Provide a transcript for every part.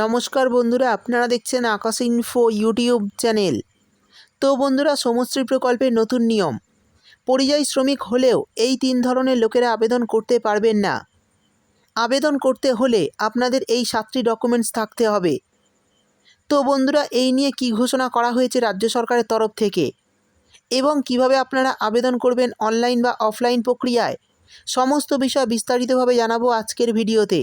নমস্কার বন্ধুরা, আপনারা দেখছেন আকাশ ইনফো ইউটিউব চ্যানেল তো বন্ধুরা, সমশ্রী প্রকল্পের নতুন নিয়ম। পরিযায়ী শ্রমিক হলেও এই তিন ধরনের লোকেরা আবেদন করতে পারবেন না। আবেদন করতে হলে আপনাদের এই সাতটি ডকুমেন্টস থাকতে হবে। তো বন্ধুরা, এই নিয়ে কি ঘোষণা করা হয়েছে রাজ্য সরকারের তরফ থেকে? এবং কীভাবে আপনারা আবেদন করবেন অনলাইন বা অফলাইন প্রক্রিয়ায়? সমস্ত বিষয় বিস্তারিতভাবে জানাব আজকের ভিডিওতে।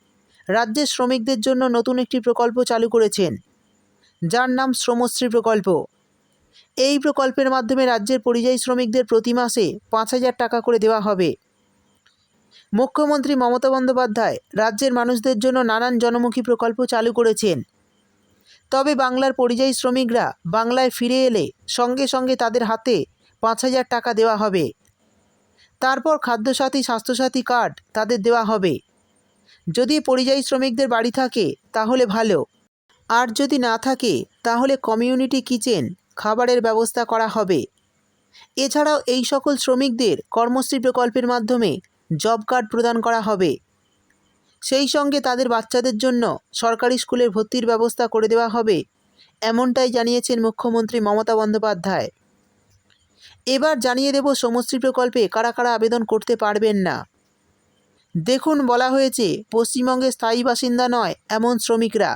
রাজ্যের শ্রমিকদের জন্য নতুন একটি প্রকল্প চালু করেছেন। যার নাম শ্রমশ্রী প্রকল্প। এই প্রকল্পের মাধ্যমে রাজ্যের পরিযায়ী শ্রমিকদের প্রতি মাসে পাঁচ হাজার টাকা করে দেওয়া হবে। মুখ্যমন্ত্রী মমতা বন্দ্যোপাধ্যায় রাজ্যের মানুষদের জন্য নানান জনমুখী প্রকল্প চালু করেছেন। তবে বাংলার পরিযায়ী শ্রমিকরা বাংলায় ফিরে এলে সঙ্গে সঙ্গে তাদের হাতে পাঁচ হাজার টাকা দেওয়া হবে। তারপর খাদ্যসাথী, স্বাস্থ্যসাথী কার্ড তাদের দেওয়া হবে। যদি পরিযায়ী শ্রমিকদের বাড়ি থাকে, তাহলে ভালো। আর যদি না থাকে, তাহলে কমিউনিটি কিচেন, খাবারের ব্যবস্থা করা হবে। এছাড়াও এই সকল শ্রমিকদের কর্মশ্রী প্রকল্পের মাধ্যমে জব কার্ড প্রদান করা হবে। সেই সঙ্গে তাদের বাচ্চাদের জন্য সরকারি স্কুলের ভর্তির ব্যবস্থা করে দেওয়া হবে, এমনটাই জানিয়েছেন মুখ্যমন্ত্রী মমতা বন্দ্যোপাধ্যায়। এবার জানিয়ে দেব সমশ্রী প্রকল্পে কারা কারা আবেদন করতে পারবেন না। দেখুন বলা হয়েছে, পশ্চিমবঙ্গে স্থায়ী বাসিন্দা নয়, এমন শ্রমিকরা।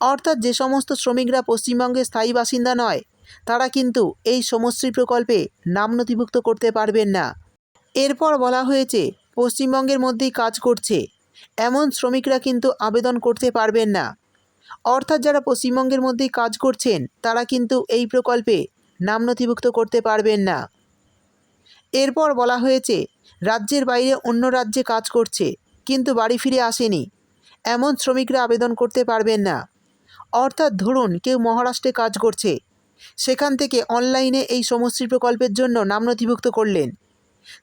অর্থাৎ যে সমস্ত শ্রমিকরা পশ্চিমবঙ্গে স্থায়ী বাসিন্দা নয়, তারা কিন্তু এই সমশ্রী প্রকল্পে নাম নথিভুক্ত করতে পারবেন না। এরপর বলা হয়েছে, পশ্চিমবঙ্গের মধ্যেই কাজ করছে, এমন শ্রমিকরা কিন্তু আবেদন করতে পারবেন না। অর্থাৎ যারা পশ্চিমবঙ্গের মধ্যেই কাজ করছেন, তারা কিন্তু এই প্রকল্পে নাম নথিভুক্ত করতে পারবেন না। এরপর বলা হয়েছে রাজ্যের বাইরে অন্য রাজ্যে কাজ করছে, কিন্তু বাড়ি ফিরে আসেনি। এমন শ্রমিকরা আবেদন করতে পারবেন না। অর্থাৎ ধরুন কেউ মহারাষ্ট্রে কাজ করছে। সেখান থেকে অনলাইনে এই সমশ্রী প্রকল্পের জন্য নাম নথিভুক্ত করলেন।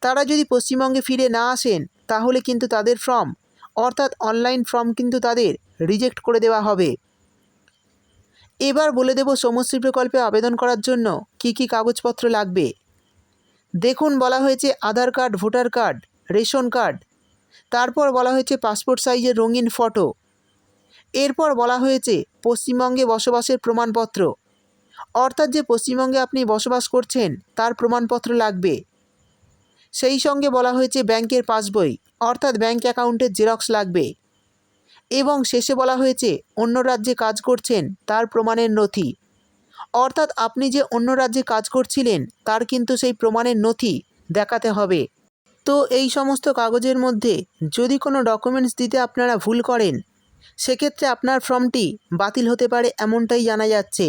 তারা যদি পশ্চিমবঙ্গে ফিরে না আসেন, তাহলে কিন্তু তাদের ফর্ম, অর্থাৎ অনলাইন ফর্ম কিন্তু তাদের রিজেক্ট করে দেওয়া হবে। এবার বলে দেব সমশ্রী প্রকল্পে আবেদন করার জন্য কি কি কাগজপত্র লাগবে। দেখুন বলা হয়েছে Aadhaar card, voter card, ration card. তারপর বলা হয়েছে পাসপোর্ট সাইজের রঙিন ফটো। এরপর বলা হয়েছে পশ্চিমবঙ্গে বসবাসের প্রমাণপত্র। অর্থাৎ যে পশ্চিমবঙ্গে আপনি বসবাস করছেন, তার প্রমাণপত্র লাগবে। সেই সঙ্গে বলা হয়েছে ব্যাংকের পাসবই, অর্থাৎ ব্যাংক অ্যাকাউন্টের জেরক্স লাগবে। এবং শেষে বলা হয়েছে অন্য রাজ্যে কাজ করছেন, তার প্রমাণের নথি। অর্থাৎ আপনি যে অন্য রাজ্যে কাজ করছিলেন, তার কিন্তু সেই প্রমাণের নথি দেখাতে হবে। তো এই সমস্ত কাগজের মধ্যে যদি কোনো ডকুমেন্টস দিতে আপনারা ভুল করেন, সেক্ষেত্রে আপনার ফর্মটি বাতিল হতে পারে এমনটাই জানা যাচ্ছে।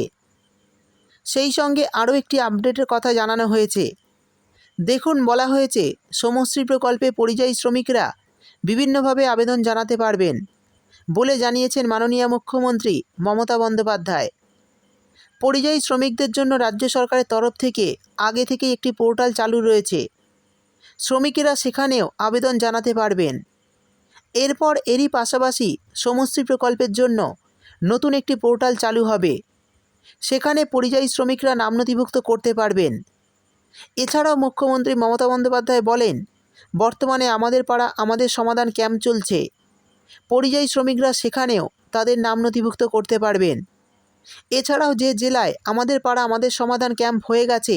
সেই সঙ্গে আরও একটি আপডেটের কথা জানানো হয়েছে। দেখুন, বলা হয়েছে, সমশ্রী প্রকল্পে পরিযায়ী শ্রমিকরা বিভিন্নভাবে আবেদন জানাতে পারবেন বলে জানিয়েছেন মাননীয় মুখ্যমন্ত্রী মমতা বন্দ্যোপাধ্যায়। পরিযায়ী শ্রমিকদের জন্য রাজ্য সরকারের তরফ থেকে আগে থেকে একটি পোর্টাল চালু রয়েছে। শ্রমিকেরা সেখানেও আবেদন জানাতে পারবেন। এরপর এরই পাশাপাশি সমষ্টি প্রকল্পের জন্য নতুন একটি পোর্টাল চালু হবে। সেখানে পরিযায়ী শ্রমিকরা নাম নথিভুক্ত করতে পারবেন। এছাড়াও মুখ্যমন্ত্রী মমতা বন্দ্যোপাধ্যায় বলেন, বর্তমানে আমাদের পাড়া আমাদের সমাধান ক্যাম্প চলছে। পরিযায়ী শ্রমিকরা সেখানেও তাদের নাম নথিভুক্ত করতে পারবেন। এছাড়াও যে জেলায় আমাদের পাড়া আমাদের সমাধান ক্যাম্প হয়ে গেছে,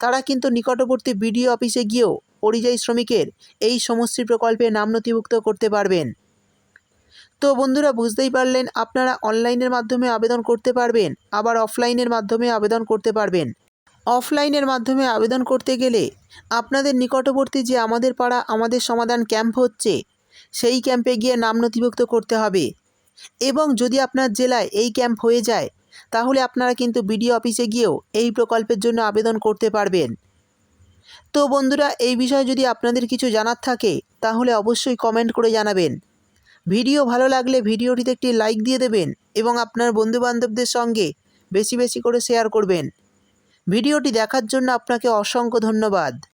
তারা কিন্তু নিকটবর্তী বিডিও অফিসে গিয়েও পরিযায়ী শ্রমিকের এই সমষ্টি প্রকল্পে নাম নথিভুক্ত করতে পারবেন। তো বন্ধুরা, বুঝতেই পারলেন, আপনারা অনলাইনের মাধ্যমে আবেদন করতে পারবেন, আবার অফলাইনের মাধ্যমে আবেদন করতে পারবেন। অফলাইনের মাধ্যমে আবেদন করতে গেলে আপনাদের নিকটবর্তী যে আমাদের পাড়া আমাদের সমাধান ক্যাম্প হচ্ছে, সেই ক্যাম্পে গিয়ে নাম নথিভুক্ত করতে হবে। এবং যদি আপনার জেলায় এই ক্যাম্প হয়ে যায়, তাহলে আপনারা কিন্তু বিডিও অফিসে গিয়েও এই প্রকল্পের জন্য আবেদন করতে পারবেন। তো বন্ধুরা, এই বিষয়ে যদি আপনাদের কিছু জানার থাকে, তাহলে অবশ্যই কমেন্ট করে জানাবেন। ভিডিও ভালো লাগলে ভিডিওটিতে একটি লাইক দিয়ে দেবেন এবং আপনার বন্ধুবান্ধবদের সঙ্গে বেশি বেশি করে শেয়ার করবেন। ভিডিওটি দেখার জন্য আপনাকে অসংখ্য ধন্যবাদ।